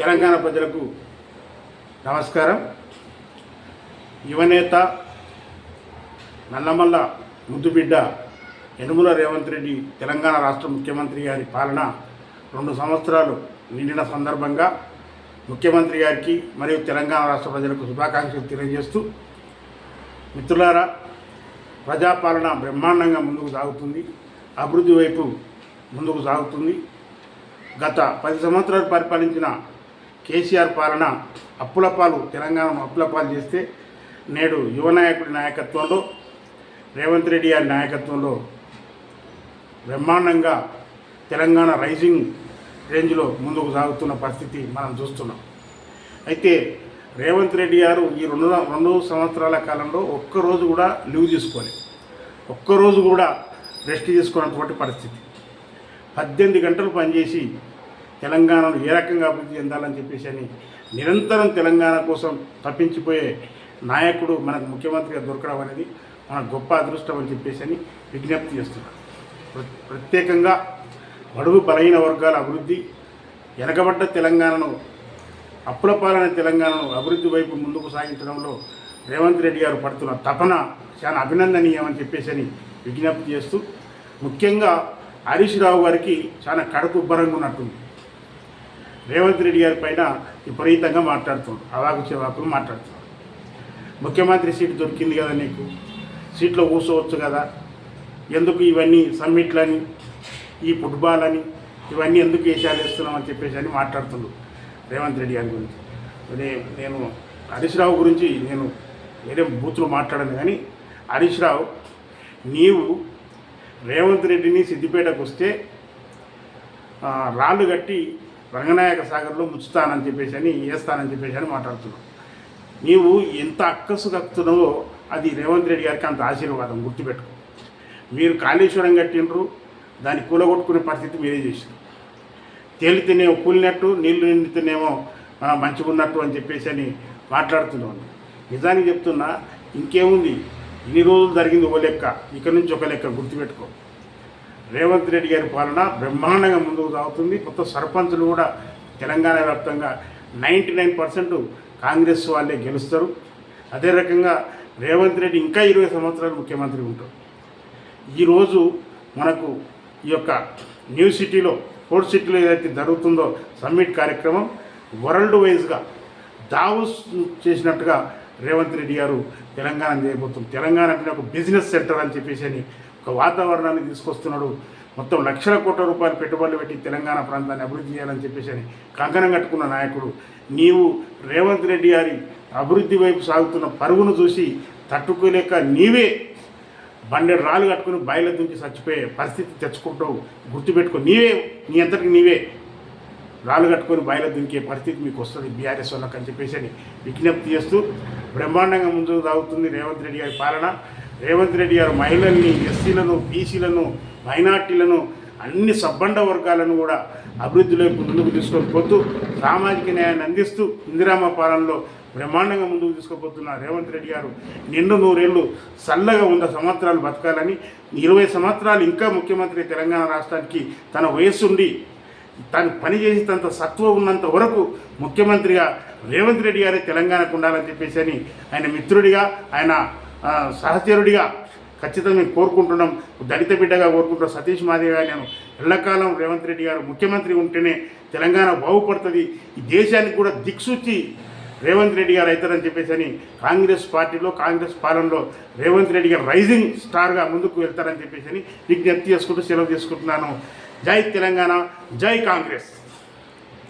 తెలంగాణ ప్రజలకు నమస్కారం. యువనేత నల్లమల్ల ముద్దుబిడ్డ యనుమల రేవంత్ రెడ్డి తెలంగాణ రాష్ట్ర ముఖ్యమంత్రి గారి పాలన రెండు సంవత్సరాలు నిండిన సందర్భంగా ముఖ్యమంత్రి గారికి మరియు తెలంగాణ రాష్ట్ర ప్రజలకు శుభాకాంక్షలు తెలియజేస్తూ మిత్రులారా ప్రజాపాలన బ్రహ్మాండంగా ముందుకు సాగుతుంది అభివృద్ధి వైపు ముందుకు సాగుతుంది. గత పది సంవత్సరాలు పరిపాలించిన కేసీఆర్ పాలన అప్పులపాలు తెలంగాణను అప్పులపాలు చేస్తే నేడు యువ నాయకుడి నాయకత్వంలో రేవంత్ రెడ్డి గారి నాయకత్వంలో బ్రహ్మాండంగా తెలంగాణ రైజింగ్ రేంజ్లో ముందుకు సాగుతున్న పరిస్థితి మనం చూస్తున్నాం. అయితే రేవంత్ రెడ్డి గారు ఈ రెండు రెండు సంవత్సరాల కాలంలో ఒక్కరోజు కూడా లీవ్ తీసుకోలేదు. ఒక్కరోజు కూడా రెస్ట్ తీసుకున్నటువంటి పరిస్థితి. పద్దెనిమిది గంటలు పనిచేసి తెలంగాణను ఏ రకంగా అభివృద్ధి చెందాలని చెప్పేసి అని నిరంతరం తెలంగాణ కోసం తప్పించిపోయే నాయకుడు మనకు ముఖ్యమంత్రిగా దొరకడం అనేది మన గొప్ప అదృష్టం అని చెప్పేసి అని విజ్ఞప్తి చేస్తున్నాం. ప్ర- ప్రత్యేకంగా బడుగు బలహీన వర్గాల అభివృద్ధి వెనకబడ్డ తెలంగాణను అప్పుల పాలన తెలంగాణను అభివృద్ధి వైపు ముందుకు సాగించడంలో రేవంత్ రెడ్డి గారు పడుతున్న తపన చాలా అభినందనీయమని చెప్పేసి అని విజ్ఞప్తి చేస్తూ ముఖ్యంగా హరీష్ రావు గారికి చాలా కడుపు ఉబ్బరంగా ఉన్నట్టుంది. రేవంత్ రెడ్డి గారి పైన విపరీతంగా మాట్లాడుతున్నాడు. అవాకు చెవాకులు మాట్లాడుతున్నాడు. ముఖ్యమంత్రి సీటు దొరికింది కదా నీకు? సీట్లో కూర్చోవచ్చు కదా? ఎందుకు ఇవన్నీ సమ్మిట్లని ఈ ఫుట్బాల్ అని ఇవన్నీ ఎందుకు వేషాలు వేస్తున్నాం అని చెప్పేసి అని మాట్లాడుతున్నాడు రేవంత్ రెడ్డి గారి గురించి. నేను హరీష్ రావు గురించి నేను వేరే బూత్లో మాట్లాడను కానీ హరీష్ రావు నీవు రేవంత్ రెడ్డిని సిద్దిపేటకు వస్తే రాళ్ళు కట్టి రంగనాయక సాగర్లో ముచ్చుతానని చెప్పేసి అని వేస్తానని చెప్పేసి అని మాట్లాడుతున్నావు నీవు ఎంత అక్కసు కక్కుతున్నావో అది రేవంత్ రెడ్డి గారికి అంత ఆశీర్వాదం గుర్తుపెట్టుకో. మీరు కాళేశ్వరం కట్టినరు దాన్ని కూలగొట్టుకునే పరిస్థితి మీరే చేసిండ్రు. తేలితేనేమో కూలినట్టు నీళ్ళు నిండితేనేమో మంచిగున్నట్టు మంచిగా ఉన్నట్టు అని చెప్పేసి అని మాట్లాడుతున్నాను నిజానికి చెప్తున్నా ఇంకేముంది? ఇన్ని రోజులు జరిగింది ఒక లెక్క ఇక నుంచి ఒక లెక్క గుర్తుపెట్టుకో. రేవంత్ రెడ్డి గారి పాలన బ్రహ్మాండంగా ముందుకు సాగుతుంది. మొత్తం సర్పంచులు కూడా తెలంగాణ వ్యాప్తంగా నైంటీ నైన్ పర్సెంట్ కాంగ్రెస్ వాళ్ళే గెలుస్తారు. అదే రకంగా రేవంత్ రెడ్డి ఇంకా ఇరవై సంవత్సరాలు ముఖ్యమంత్రి ఉంటారు. ఈరోజు మనకు ఈ యొక్క న్యూ సిటీలో ఫోర్త్ సిటీలో ఏదైతే జరుగుతుందో సమ్మిట్ కార్యక్రమం వరల్డ్ వైజ్గా దావోస్ చేసినట్టుగా రేవంత్ రెడ్డి గారు తెలంగాణ చేయబోతుంది తెలంగాణ అంటే ఒక బిజినెస్ సెంటర్ అని చెప్పేసి అని ఒక వాతావరణాన్ని తీసుకొస్తున్నాడు. మొత్తం లక్షల కోట్ల రూపాయలు పెట్టుబడులు పెట్టి తెలంగాణ ప్రాంతాన్ని అభివృద్ధి చేయాలని చెప్పేసి అని కంకణం కట్టుకున్న నాయకుడు. నీవు రేవంత్ రెడ్డి గారి అభివృద్ధి వైపు సాగుతున్న పరుగును చూసి తట్టుకోలేక నీవే బండెడు రాళ్ళు కట్టుకుని బయలు దుంకి చచ్చిపోయే పరిస్థితి తెచ్చుకుంటావు. గుర్తుపెట్టుకో నీవే నీ అంతటికి నీవే. రాళ్ళు కట్టుకొని బయలు దుంకే పరిస్థితి మీకు వస్తుంది బీఆర్ఎస్ వాళ్ళకి అని చెప్పేసి అని విజ్ఞప్తి చేస్తూ బ్రహ్మాండంగా ముందుకు సాగుతుంది రేవంత్ రెడ్డి గారి పాలన. రేవంత్ రెడ్డి గారు మహిళల్ని ఎస్సీలను బీసీలను మైనార్టీలను అన్ని సబ్బండ వర్గాలను కూడా అభివృద్ధిలోకి ముందుకు తీసుకొని పోతూ సామాజిక న్యాయాన్ని అందిస్తూ ఇందిరామ పాలనలో బ్రహ్మాండంగా ముందుకు తీసుకుపోతున్న రేవంత్ రెడ్డి గారు నిండు నూరేళ్ళు చల్లగా వంద సంవత్సరాలు బతకాలని ఇరవై సంవత్సరాలు ఇంకా ముఖ్యమంత్రి తెలంగాణ రాష్ట్రానికి తన వయస్సుండి తను పనిచేసేంత సత్వం ఉన్నంత వరకు ముఖ్యమంత్రిగా రేవంత్ రెడ్డి గారే తెలంగాణకు ఉండాలని చెప్పేసి అని ఆయన మిత్రుడిగా ఆయన సహచరుడిగా ఖచ్చితంగా మేము కోరుకుంటున్నాం. దళిత బిడ్డగా కోరుకుంటున్నాం సతీష్ మాదేవి గారు నేను ఎల్లకాలం రేవంత్ రెడ్డి గారు ముఖ్యమంత్రి ఉంటేనే తెలంగాణ బాగుపడుతుంది. ఈ దేశానికి కూడా దిక్సూచి రేవంత్ రెడ్డి గారు అవుతారని చెప్పేసి అని కాంగ్రెస్ పార్టీలో కాంగ్రెస్ పాలనలో రేవంత్ రెడ్డి గారు రైజింగ్ స్టార్గా ముందుకు వెళ్తారని చెప్పేసి అని విజ్ఞప్తి చేసుకుంటూ సెలవు తీసుకుంటున్నాను. జై తెలంగాణ జై కాంగ్రెస్.